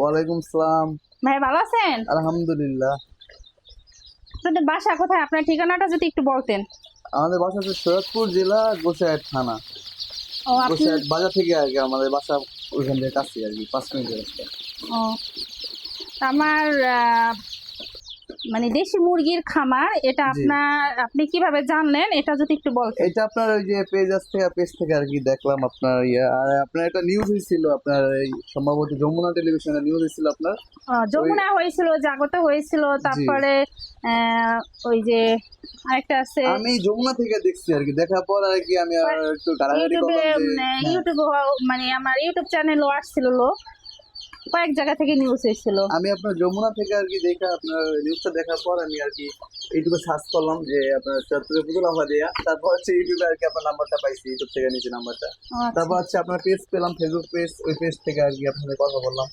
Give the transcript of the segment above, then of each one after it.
ওয়ালাইকুম সালাম। ভাই ভালো আছেন? আলহামদুলিল্লাহ। আপনাদের বাসা কোথায়? আপনার ঠিকানাটা যদি একটু বলতেন। আমাদের বাসা হচ্ছে সৈয়দপুর জেলা গোসাইট থানা। ও আপনি গোসাইট বাজার থেকে আর কি আমাদের বাসা ওইখান থেকে কাছে আর কি পাঁচ মিনিটের রাস্তা। ও। আমার মানে দেশি মুরগির খামার এটা আপনার আপনি কীভাবে জানলেন? এটা যদি একটু বলতেন। এটা আপনার ওই যে পেজ থেকে পেজ থেকে আর কি দেখলাম আপনার ইয়ে। আর আপনার একটা নিউজ হয়েছিল আপনার এই সম্ভবত যমুনা টেলিভিশনে নিউজ হয়েছিল আপনার? যমুনা হয়েছিল জাগতে হয়েছিল তারপরে আহ, ওই যে আরেকটা আছে। আমি যমুনা থেকে দেখছি আর কি দেখার পর আর কি আমি আর একটু গাড়াগাড়ি ইউটিউবে মানে হ্যাঁ, ইউটিউবে মানে আমার ইউটিউব চ্যানেলও আসছিল লোক। কয়েক জায়গা থেকে নিউজ এসেছিল। আমি আপনার যমুনা থেকে আর কি দেখে আপনার নিউজটা দেখার পর আমি আর কি ইউটিউবে সার্চ করলাম যে আপনার চত্বরে পুতুল আহ্বা দেয়া। তারপর হচ্ছে ইউটিউবে আর কি আপনার নাম্বারটা পাইছি ইউটিউব থেকে নিচে নাম্বারটা আচ্ছা। তারপর হচ্ছে আপনার পেজ পেলাম ফেসবুক পেজ ওই পেজ থেকে আর কি আপনাদের কথা বললাম।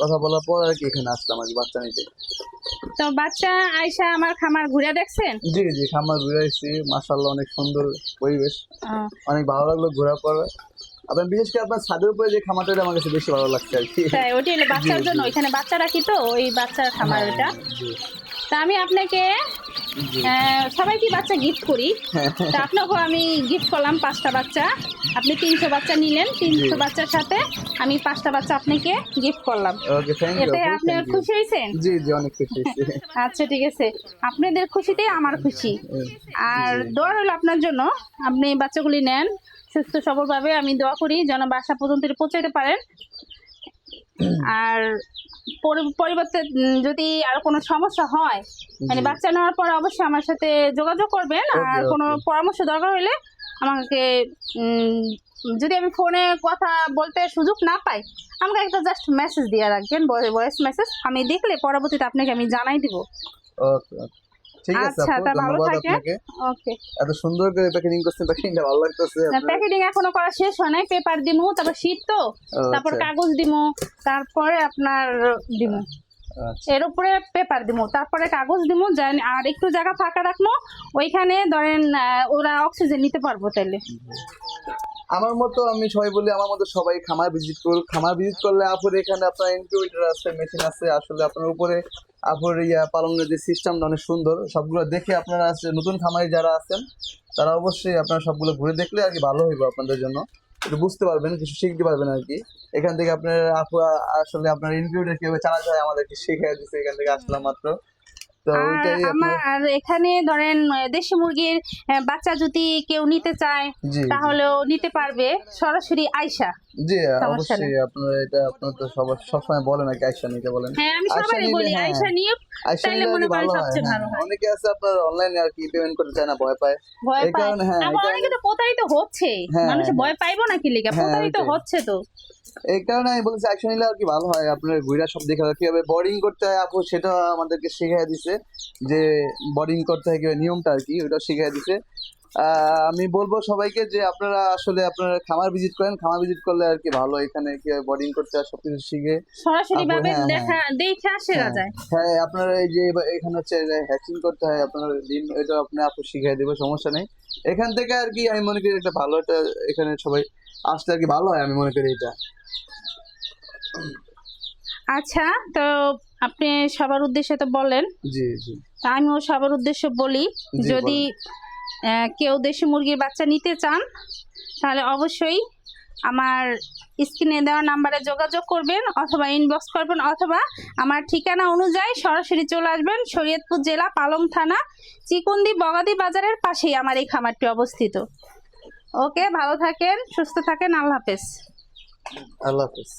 কথা বলার পর আর কি এখানে আসলাম আর কি বাচ্চা নিতে। তো বাচ্চা আয়সা আমার খামার ঘুরে দেখছেন? জি জি খামার ঘুরে এসেছি মাসাল্লাহ অনেক সুন্দর পরিবেশ। অনেক ভালো লাগল ঘোরার পর। আপনার বিশেষ করে আপনার ছাদের উপরে যে খামারটা আমার কাছে বেশি ভালো লাগছে আর কি। ওটাই ওটি হলো বাচ্চার জন্য ওইখানে বাচ্চা রাখি তো ওই বাচ্চার খামার ওটা তা আমি আপনাকে সবাইকে বাচ্চা গিফট করি। হ্যাঁ, তা আপনাকেও আমি গিফট করলাম পাঁচটা বাচ্চা। আপনি তিনশো বাচ্চা নিলেন তিনশো বাচ্চার সাথে আমি পাঁচটা বাচ্চা আপনাকে গিফট করলাম। এতে আপনি খুশি হয়েছেন? জি জি অনেক খুশি আচ্ছা ঠিক আছে। আপনাদের খুশিতে আমার খুশি। আর দোয়া হলো আপনার জন্য। আপনি বাচ্চাগুলি নেন সুস্থ সবলভাবে আমি দোয়া করি যেন বাসা পর্যন্ত পৌঁছাতে পারেন। আর পরিবর্তে যদি আর কোনো সমস্যা হয় মানে বাচ্চা নেওয়ার পর অবশ্যই আমার সাথে যোগাযোগ করবেন। আর কোনো পরামর্শ দরকার হলে আমাকে যদি আমি ফোনে কথা বলতে সুযোগ না পাই আমাকে একটা জাস্ট মেসেজ দিয়ে রাখবেন ভয়েস মেসেজ আমি দেখলে পরবর্তীতে আপনাকে আমি জানাই দিব। ওকে। ঠিক আছে আচ্ছা, তা ভালো থাকেন। ওকে। এত সুন্দর করে প্যাকেজিং করছেন প্যাকেজিংটা ভালো লাগতেছে আপনার। প্যাকেটিং এখনও করা শেষ হয় নাই পেপার দিমু তারপর শীত তো তারপর আচ্ছা, কাগজ দিমু তারপরে আপনার দিমু। আচ্ছা। এর উপরে পেপার দিমু তারপরে কাগজ দিমু জান- আর একটু জায়গা ফাঁকা রাখব ওইখানে ধরেন ওরা অক্সিজেন নিতে পারব তাইলে। আমার মতো আমি সবাই বলি আমার মতো সবাই খামার ভিজিট করুক। খামার ভিজিট করলে আপনার এখানে আপনার ইনকিউবেটর আছে মেশিন আছে আসলে আপনার উপরে আপুর ইয়া পালনের যে সিস্টেমটা অনেক সুন্দর সবগুলো দেখে আপনারা আছে নতুন খামারি যারা আছেন তারা অবশ্যই আপনারা সবগুলো ঘুরে দেখলে আর কি ভালো হইবে আপনাদের জন্য। একটু বুঝতে পারবেন কিছু শিখতে পারবেন আর কি। এখান থেকে আপনার আপু আসলে আপনার ইনকিউবেটর কীভাবে চালাতে হয় আমাদেরকে শিখিয়ে দিচ্ছে এখান থেকে আসলাম মাত্র। আমার এখানে ধরেন দেশি মুরগির বাচ্চা যদি কেউ নিতে চায় তাহলেও নিতে পারবে সরাসরি আয়সা জি অবশ্যই আপনারা এটা আপনার তো সব সবসময় বলেন আর নিতে বলেন। হ্যাঁ আমি সবাই বলি হ্যাঁ। নিয়ে মনে করেন সবচেয়ে হ্যাঁ। ভালো। হয়। অনেকে আছে আপনার অনলাইনে আর কি পেমেন্ট করতে চায় না ভয় পায়। এই কারণে হ্যাঁ আবার অনেকে তো প্রতারিত হচ্ছে। মানুষ। ভয় পাইবো নাকি হ্যাঁ, প্রতারিত হচ্ছে তো। এই কারণে আমি বলছি অ্যাকশন নিলে আর কি ভালো হয়। আপনার ঘুরা সব দেখা যায় কীভাবে বোর্ডিং করতে হয় আপু সেটা আমাদেরকে শিখিয়ে দিছে। যে বোর্ডিং করতে হয় কীভাবে নিয়মটা আর কি ওটা শিখিয়ে দিছে। আমি বলব সবাইকে যে আপনারা আসলে আপনারা খামার ভিজিট করেন। খামার ভিজিট করলে আর কি ভালো। এখানে কি বোর্ডিং করতে আর সবকিছু শিখে। সরাসরি ভাবে হ্যাঁ, দেখা দেখে শেখা হ্যাঁ। যায়। হ্যাঁ আপনার এই যে এখানে হচ্ছে হ্যাচিং করতে হয় আপনার ডিম এটা আপনি আপু শিখিয়ে দেবে সমস্যা নেই। এখান থেকে আর কি আমি মনে করি একটা ভালো একটা এখানে সবাই আসলে আর কি ভালো হয় আমি মনে করি এটা। আচ্ছা তো আপনি সবার উদ্দেশ্যে তো বলেন। জি জি। আমিও সবার উদ্দেশ্যে বলি যদি কেউ দেশি মুরগির বাচ্চা নিতে চান, তাহলে অবশ্যই আমার স্ক্রিনে দেওয়া নাম্বারে যোগাযোগ করবেন অথবা ইনবক্স করবেন অথবা আমার ঠিকানা অনুযায়ী সরাসরি চলে আসবেন শরীয়তপুর জেলা পালং থানা, চিকুন্দি বগাদি বাজারের পাশেই আমার এই খামারটি অবস্থিত। ওকে, ভালো থাকেন, সুস্থ থাকেন, আল্লাহ হাফেজ। আল্লাহ হাফেজ।